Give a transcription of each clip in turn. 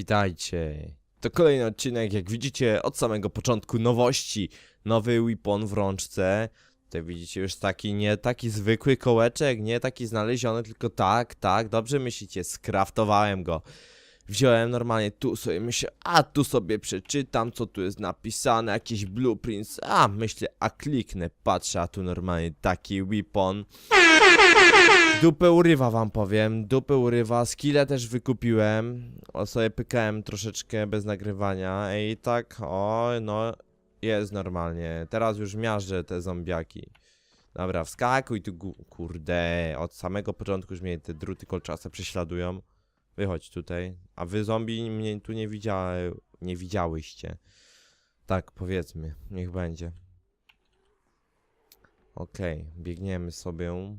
Witajcie. To kolejny odcinek, jak widzicie, od samego początku nowości. Nowy weapon w rączce. Tutaj widzicie już taki, nie taki zwykły kołeczek, nie taki znaleziony, tylko tak, tak, dobrze myślicie, skraftowałem go. Wziąłem normalnie tu sobie, myślę, a tu sobie przeczytam, co tu jest napisane, jakieś blueprints, a myślę, a kliknę, patrzę, a tu normalnie taki weapon. Dupę urywa wam powiem, dupę urywa, skille też wykupiłem, o sobie pykałem troszeczkę bez nagrywania i tak, o no, jest normalnie, teraz już miażdżę te zombiaki. Dobra, wskakuj tu, kurde, od samego początku już mnie te druty kolczase prześladują. Wychodź tutaj, a wy zombie mnie tu nie widziały, nie widziałyście. Tak, powiedzmy, niech będzie. Okej, biegniemy sobie.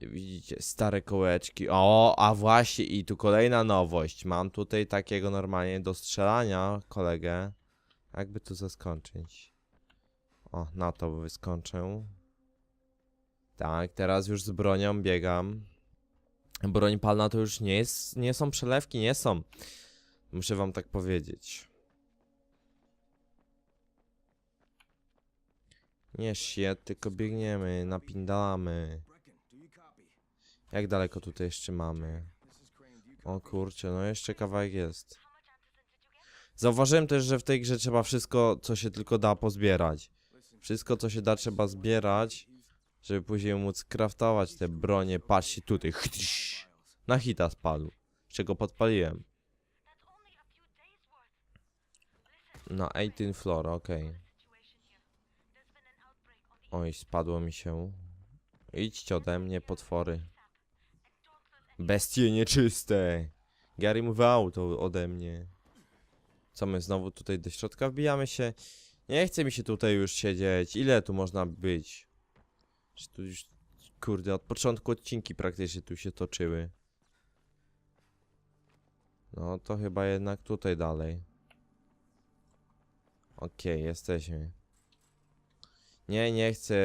Widzicie, stare kołeczki. O, a właśnie, i tu kolejna nowość. Mam tutaj takiego normalnie do strzelania kolegę. Jakby tu zaskoczyć. O, na to wyskoczę. Tak, teraz już z bronią biegam. Broń palna to już nie jest, nie są przelewki, nie są. Muszę wam tak powiedzieć. Nie shit, tylko biegniemy, napindalamy. Jak daleko tutaj jeszcze mamy? O kurczę, no jeszcze kawałek jest. Zauważyłem też, że w tej grze trzeba wszystko, co się tylko da, pozbierać. Wszystko, co się da, trzeba zbierać, żeby później móc craftować te bronie. Patrzcie tutaj, na hita spadł, z czego podpaliłem. Na 18 floor, okej. Oj, spadło mi się. Idźcie ode mnie, potwory. Bestie nieczyste! Gary move out ode mnie. Co my znowu tutaj do środka wbijamy się? Nie chce mi się tutaj już siedzieć. Ile tu można być? Czy tu już... Kurde, od początku odcinki praktycznie tu się toczyły. No to chyba jednak tutaj dalej. Okej, jesteśmy. Nie, nie chcę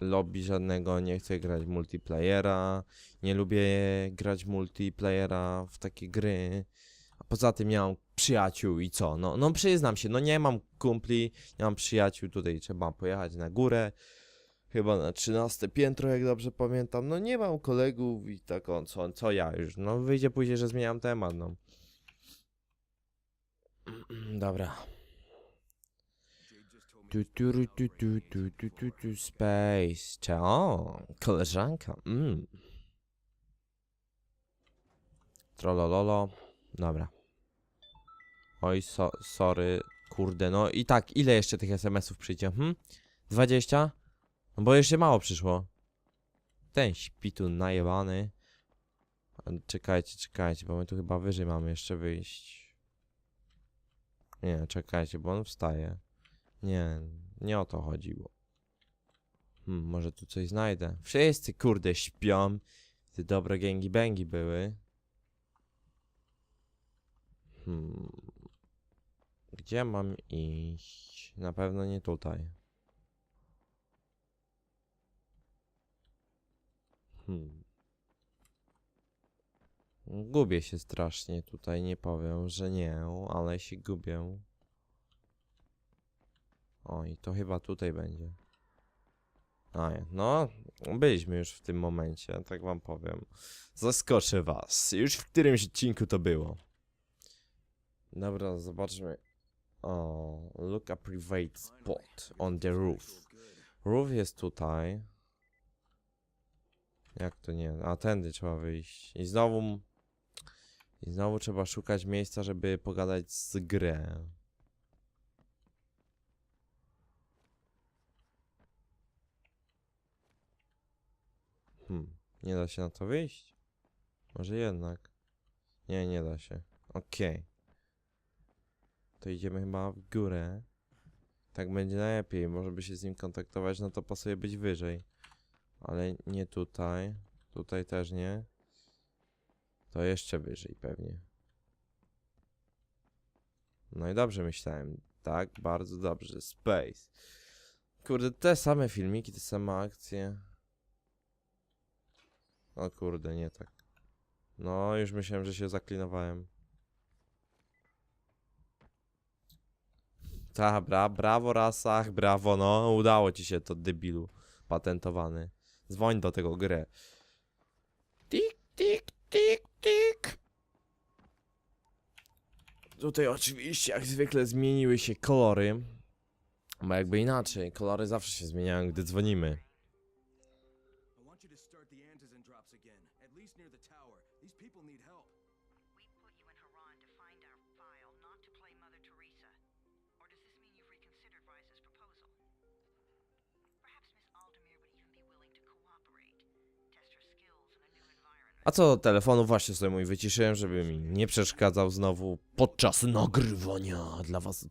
lobby żadnego, nie chcę grać multiplayera, nie lubię grać multiplayera w takie gry. A poza tym nie mam przyjaciół i co? No, no przyznam się, no nie mam kumpli, nie mam przyjaciół, tutaj trzeba pojechać na górę. Chyba na 13 piętro, jak dobrze pamiętam. No nie mam kolegów i tak on, co, co ja już. No wyjdzie później, że zmieniam temat, no. Dobra. Tu, tu, ru, tu, tu, tu, tu, tu, tu, space. Cze o, koleżanka. Mm. Trolololo. Dobra. Oj, so, sorry. Kurde, no i tak, ile jeszcze tych SMS-ów przyjdzie? Hm? 20? No bo jeszcze mało przyszło. Ten śpi tu najebany. Czekajcie, czekajcie, bo my tu chyba wyżej mamy jeszcze wyjść. Nie, czekajcie, bo on wstaje. Nie, nie o to chodziło. Hmm, może tu coś znajdę. Wszyscy kurde śpią. Te dobre gęgi bęgi były. Hmm. Gdzie mam iść? Na pewno nie tutaj. Hmm. Gubię się strasznie tutaj, nie powiem, że nie, ale się gubię. Oj, to chyba tutaj będzie. A, no, byliśmy już w tym momencie, tak wam powiem. Zaskoczę was. Już w którymś odcinku to było. Dobra, zobaczmy. O, look a private spot on the roof. Roof jest tutaj. Jak to nie? A tędy trzeba wyjść. I znowu... I znowu trzeba szukać miejsca, żeby pogadać z grę. Hmm, nie da się na to wyjść? Może jednak. Nie, nie da się. Okej. To idziemy chyba w górę. Tak będzie najlepiej. Może by się z nim kontaktować, no to pasuje być wyżej. Ale nie tutaj. Tutaj też nie. To jeszcze wyżej pewnie. No i dobrze myślałem. Tak, bardzo dobrze. Space. Kurde, te same filmiki, te same akcje. O kurde, nie tak. No, już myślałem, że się zaklinowałem. Ta, bra, brawo rasach, brawo, no, udało ci się to, debilu patentowany. Dzwoń do tego grę. Tik, tik, tik, tik. Tutaj oczywiście, jak zwykle, zmieniły się kolory. Bo jakby inaczej, kolory zawsze się zmieniają, gdy dzwonimy. A co do telefonu, właśnie sobie mój wyciszyłem, żeby mi nie przeszkadzał znowu podczas nagrywania dla was the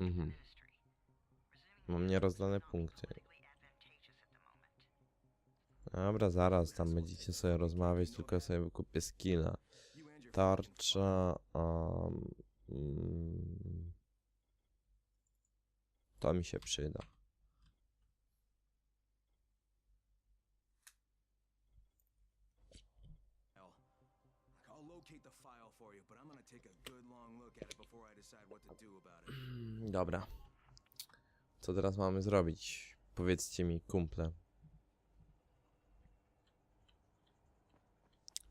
Mhm. Mam not punkty. Dobra, zaraz tam będziecie sobie rozmawiać, tylko ja sobie wykupię skilla. Tarcza, um, to do about it. Dobra. Co teraz mamy zrobić? Powiedzcie mi, kumple.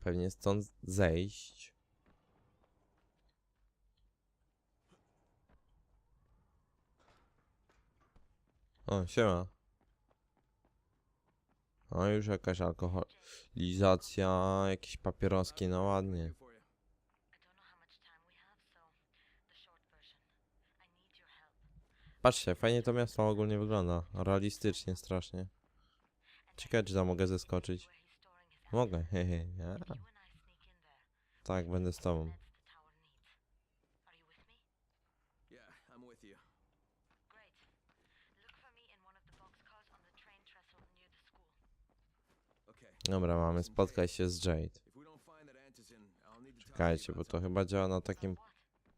Pewnie stąd zejść. O, siema. O, już jakaś alkoholizacja, jakieś papieroski, no ładnie. Patrzcie, fajnie to miasto ogólnie wygląda. Realistycznie, strasznie. Ciekawe, czy tam mogę zeskoczyć. Mogę, hehe. Ja. Tak, będę z tobą. Dobra, mamy spotkać się z Jade. Czekajcie, bo to chyba działa na takim,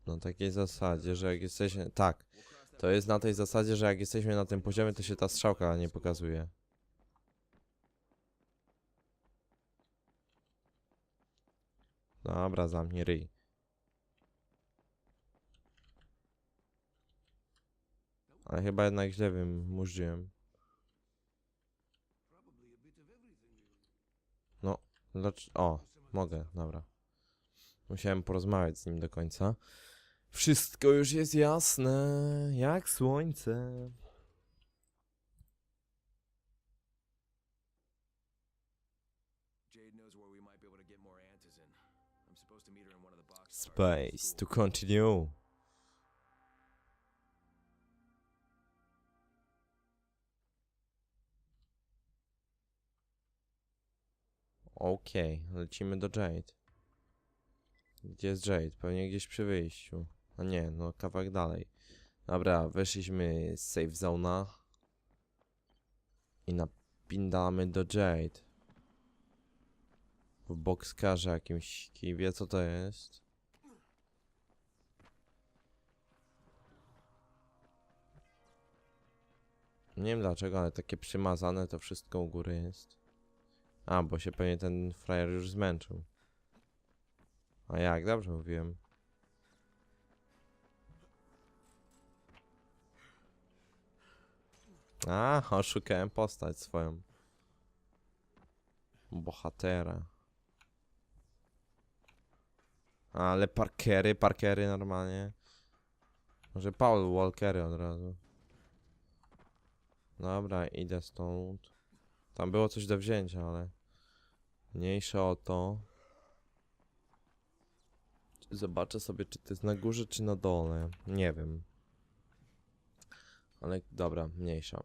na takiej zasadzie, że jak jesteśmy... Tak, to jest na tej zasadzie, że jak jesteśmy na tym poziomie, to się ta strzałka nie pokazuje. Dobra, zamknij ryj. Ale chyba jednak źle. No, O, mogę, dobra. Musiałem porozmawiać z nim do końca. Wszystko już jest jasne, jak słońce. Jade knows where Okej, lecimy do Jade. Gdzie jest Jade? Pewnie gdzieś przy wyjściu. A nie, no kawałek dalej. Dobra, weszliśmy z safe zona. I napindamy do Jade. W boxkarze jakimś. Kij wie co to jest? Nie wiem dlaczego, ale takie przymazane to wszystko u góry jest. A, bo się pewnie ten frajer już zmęczył. A jak? Dobrze mówiłem. A, oszukałem postać swoją. Bohatera. Ale parkery, parkery normalnie. Może Paul Walkery od razu. Dobra, idę stąd. Tam było coś do wzięcia, ale... Mniejsze o to. Zobaczę sobie, czy to jest na górze, czy na dole. Nie wiem. Ale dobra, mniejsza.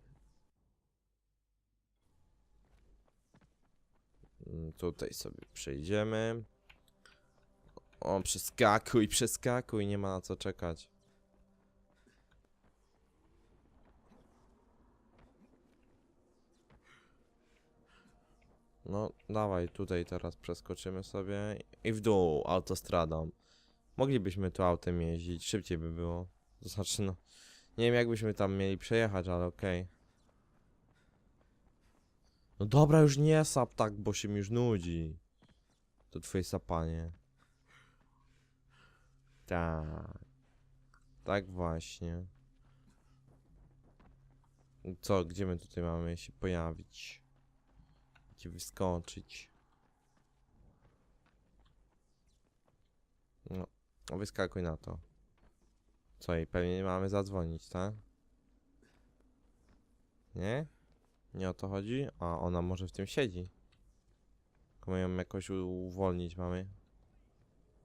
Mm, Tutaj sobie przejdziemy. O, przeskakuj, przeskakuj, nie ma na co czekać. No, dawaj, tutaj teraz przeskoczymy sobie i w dół autostradą. Moglibyśmy tu autem jeździć, szybciej by było. To znaczy, no, nie wiem jak byśmy tam mieli przejechać, ale okej. No dobra, już nie sap tak, bo się mi już nudzi. To twoje sapanie. Tak. Tak właśnie. Co, gdzie my tutaj mamy się pojawić? Gdzie wyskoczyć? No, wyskakuj na to. Co i pewnie mamy zadzwonić, tak? Nie? Nie o to chodzi? A ona może w tym siedzi. Tylko ją jakoś uwolnić mamy.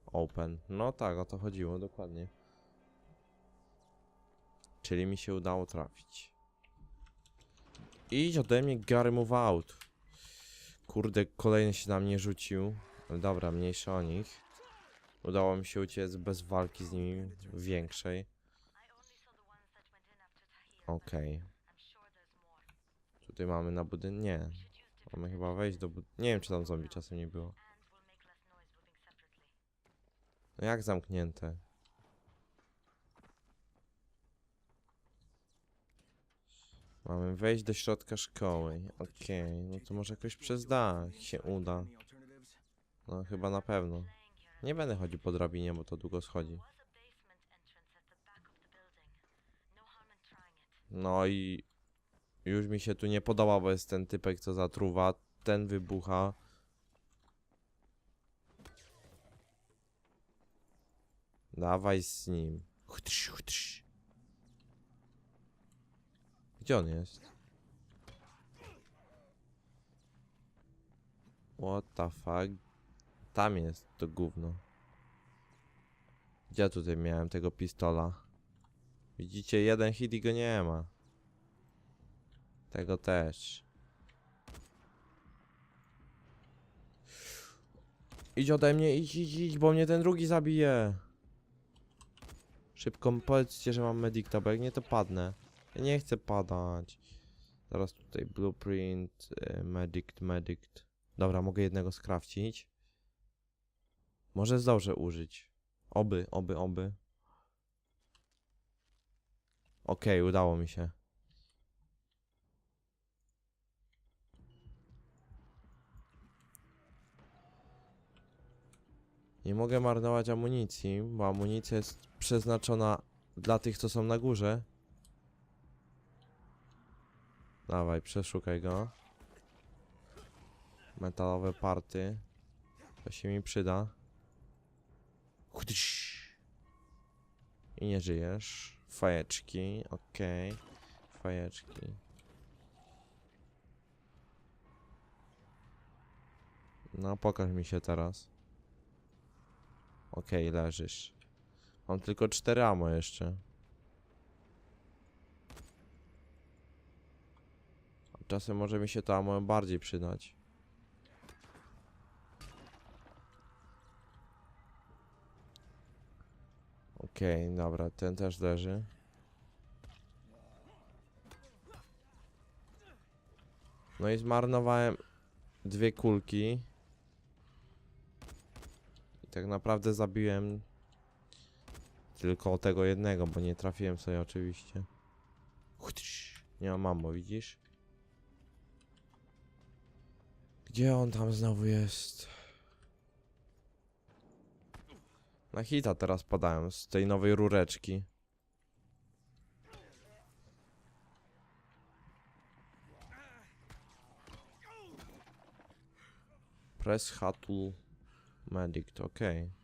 Open. No tak, o to chodziło, dokładnie. Czyli mi się udało trafić. Idź ode mnie, Gary, move out. Kurde, kolejny się na mnie rzucił. Ale dobra, mniejsza o nich. Udało mi się uciec bez walki z nimi większej. Okej. More. Tutaj mamy na budynek. Nie. Mamy chyba wejść do bud... Nie wiem, czy tam zombie czasem nie było. No jak zamknięte? Mamy wejść do środka szkoły. Okej, no to może jakoś przez dach się uda. No chyba na pewno. Nie będę chodził po drabinie, bo to długo schodzi. No. No i już mi się tu nie podoba, bo jest ten typek, co zatruwa. Ten wybucha. Dawaj z nim. Chtrz, chtrz. Gdzie on jest? What the fuck? Tam jest to gówno. Gdzie tutaj miałem tego pistola? Widzicie, jeden hit i go nie ma. Tego też. Idź ode mnie, idź, idź, idź, bo mnie ten drugi zabije. Szybko powiedzcie, że mam medikta, bo nie to padnę. Ja nie chcę padać. Zaraz tutaj blueprint, y, medict. Dobra, mogę jednego skrawcić. Może zdążę użyć. Oby, oby, oby. Okej, udało mi się. Nie mogę marnować amunicji, bo amunicja jest przeznaczona dla tych, co są na górze. Dawaj, przeszukaj go. Metalowe party. To się mi przyda. I nie żyjesz. Fajeczki, okej. Fajeczki. No, pokaż mi się teraz. Okej, leżysz. Mam tylko cztery amo jeszcze. Czasem może mi się to amo bardziej przydać. Okej, dobra, ten też leży. No i zmarnowałem dwie kulki. I tak naprawdę zabiłem tylko tego jednego, bo nie trafiłem sobie oczywiście. Nie mam mamo, widzisz? Gdzie on tam znowu jest? Na hita teraz padają z tej nowej rureczki. Press Hatul Medic, okej.